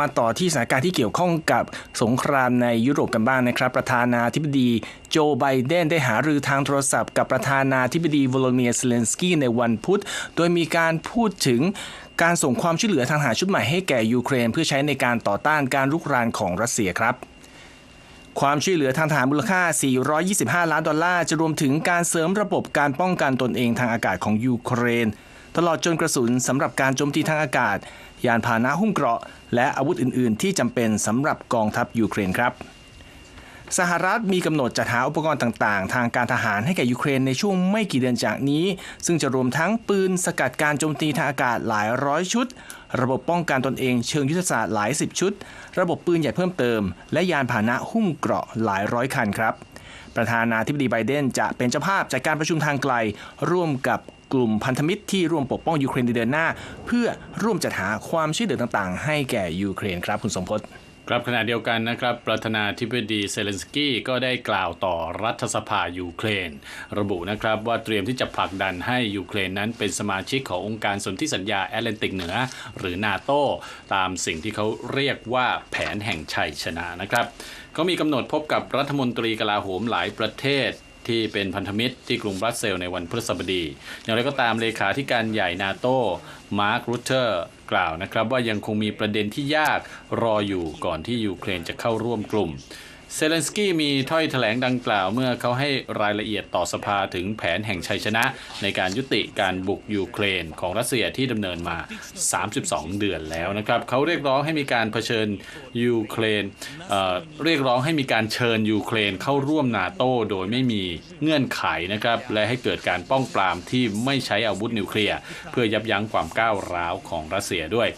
มาต่อที่สถานการณ์ที่เกี่ยวข้องกับสงครามในยุโรปกันบ้างนะครับ ประธานาธิบดีโจไบเดนได้หารือทางโทรศัพท์กับประธานาธิบดีวโลเมียร์เซเลนสกี้ในวันพุธ โดยมีการพูดถึงการส่งความช่วยเหลือทางทหารชุดใหม่ให้แก่ยูเครน เพื่อใช้ในการต่อต้านการรุกรานของรัสเซียครับความช่วยเหลือทางทหารมูลค่า 425 ล้านดอลลาร์ จะรวมถึงการเสริมระบบการป้องกันตนเองทางอากาศของยูเครน ตลอดจนกระสุนสำหรับการโจมตีทางอากาศ ยานพาหนะหุ้มเกราะ และอาวุธอื่น ๆ ที่จำเป็นสำหรับกองทัพยูเครนครับ สหรัฐมีกำหนดจัดหาอุปกรณ์ต่าง ๆ ทางการทหารให้แก่ยูเครนในช่วงไม่กี่เดือนจากนี้ ซึ่งจะรวมทั้งปืนสกัดการโจมตีทางอากาศหลายร้อยชุด ระบบป้องกันตนเองเชิงยุทธศาสตร์หลายสิบชุด ระบบปืนใหญ่เพิ่มเติม และยานพาหนะหุ้มเกราะหลายร้อยคันครับ ประธานาธิบดีไบเดนจะเป็นเจ้าภาพจัดการประชุมทางไกล ร่วมกับกลุ่มพันธมิตรที่ร่วมปกป้องยูเครนในเดือนหน้า เพื่อร่วมจัดหาความช่วยเหลือต่างๆ ให้แก่ยูเครนครับคุณสมพศ ครับขณะเดียวกันนะครับ ประธานาธิบดีเซเลนสกี้ก็ได้กล่าวต่อรัฐสภายูเครน ระบุนะครับว่าเตรียมที่จะผลักดันให้ยูเครนนั้นเป็นสมาชิกขององค์การสนธิสัญญาแอตแลนติกเหนือ หรือนาโตตามสิ่งที่เขาเรียกว่าแผนแห่งชัยชนะนะครับเขามีกำหนดพบกับรัฐมนตรีกลาโหมหลายประเทศ ที่เป็นพันธมิตรที่กรุงบรัสเซลในวันพฤหัสบดี อย่างไรก็ตามเลขาธิการใหญ่นาโต้มาร์ครูเทอร์กล่าวนะครับว่ายังคงมีประเด็นที่ยากรออยู่ก่อนที่ยูเครนจะเข้าร่วมกลุ่ม เซเลนสกี้มีถ้อยแถลงดังกล่าวเมื่อเขาให้รายละเอียดต่อสภาถึงแผนแห่งชัยชนะ ในการยุติการบุกยูเครนของรัสเซียที่ดำเนินมา 32 เดือนแล้วนะครับเขาเรียกร้องให้มีการเผชิญยูเครนเเรียกร้องให้มีการเชิญยูเครนเข้าร่วมนาโตโดยไม่มีเงื่อนไขนะครับและให้เกิดการป้องปรามที่ไม่ใช้อาวุธนิวเคลียร์เพื่อยับยั้งความก้าวร้าวของรัสเซียด้วย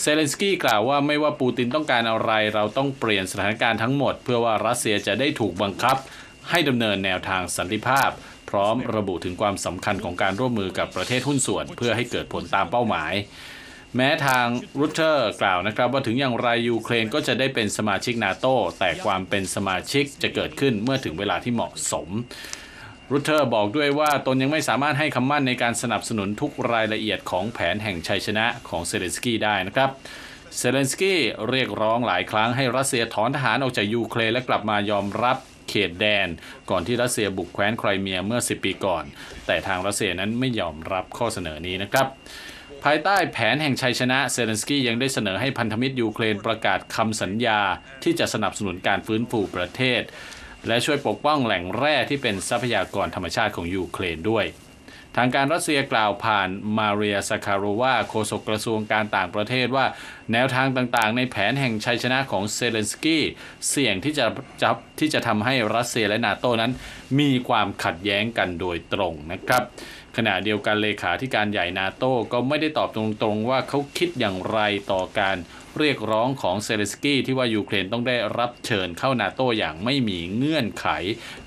เซเลนสกี้กล่าวว่าไม่ว่าปูตินต้องการอะไร เราต้องเปลี่ยนสถานการณ์ทั้งหมด เพื่อว่ารัสเซียจะได้ถูกบังคับ ให้ดำเนินแนวทางสันติภาพ พร้อมระบุถึงความสำคัญของการร่วมมือกับประเทศหุ้นส่วน เพื่อให้เกิดผลตามเป้าหมาย แม้ทางรูเตอร์กล่าวนะครับ ว่าถึงอย่างไรยูเครนก็จะได้เป็นสมาชิกนาโตแต่ความเป็นสมาชิกจะเกิดขึ้นเมื่อถึงเวลาที่เหมาะสม รูเตอร์บอกด้วยว่าตนยังไม่สามารถให้คำมั่นในการสนับสนุนทุกรายละเอียดของแผนแห่งชัยชนะของเซเลนสกี้ได้นะครับเซเลนสกี้เรียกร้องหลายครั้งให้รัสเซียถอนทหารออกจากยูเครนและกลับมายอมรับเขตแดน ก่อนที่รัสเซียบุกแคว้นไครเมียเมื่อ 10 ปีก่อน แต่ทางรัสเซียนั้นไม่ยอมรับข้อเสนอนี้นะครับ ภายใต้แผนแห่งชัยชนะเซเลนสกี้ยังได้เสนอให้พันธมิตรยูเครนประกาศคำสัญญาที่จะสนับสนุนการฟื้นฟูประเทศ และช่วยปกป้องแหล่งแร่ที่เป็นทรัพยากรธรรมชาติของยูเครนด้วย ทางการรัสเซียกล่าวผ่านมาเรียสคารวาโฆษกกระทรวงการต่างประเทศว่าแนวทางต่างๆ ในแผนแห่งชัยชนะของเซเลนสกี้เสี่ยงที่จะจะที่จะทำให้รัสเซียและนาโตนั้น มีความขัดแย้งกันโดยตรงนะครับขณะเดียวกันเลขาธิการใหญ่นาโต้ก็ไม่ได้ตอบตรงๆว่าเขาคิดอย่างไรต่อการเรียกร้องของเซเลนสกี้ที่ว่ายูเครนต้องได้รับเชิญเข้านาโต้อย่างไม่มีเงื่อนไข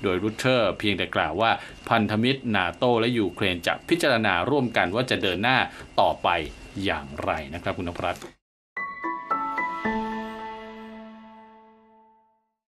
โดยรูเตอร์เพียงแต่กล่าวว่าพันธมิตรนาโต้และยูเครนจะพิจารณาร่วมกันว่าจะเดินหน้าต่อไปอย่างไรนะครับคุณนพรัตน์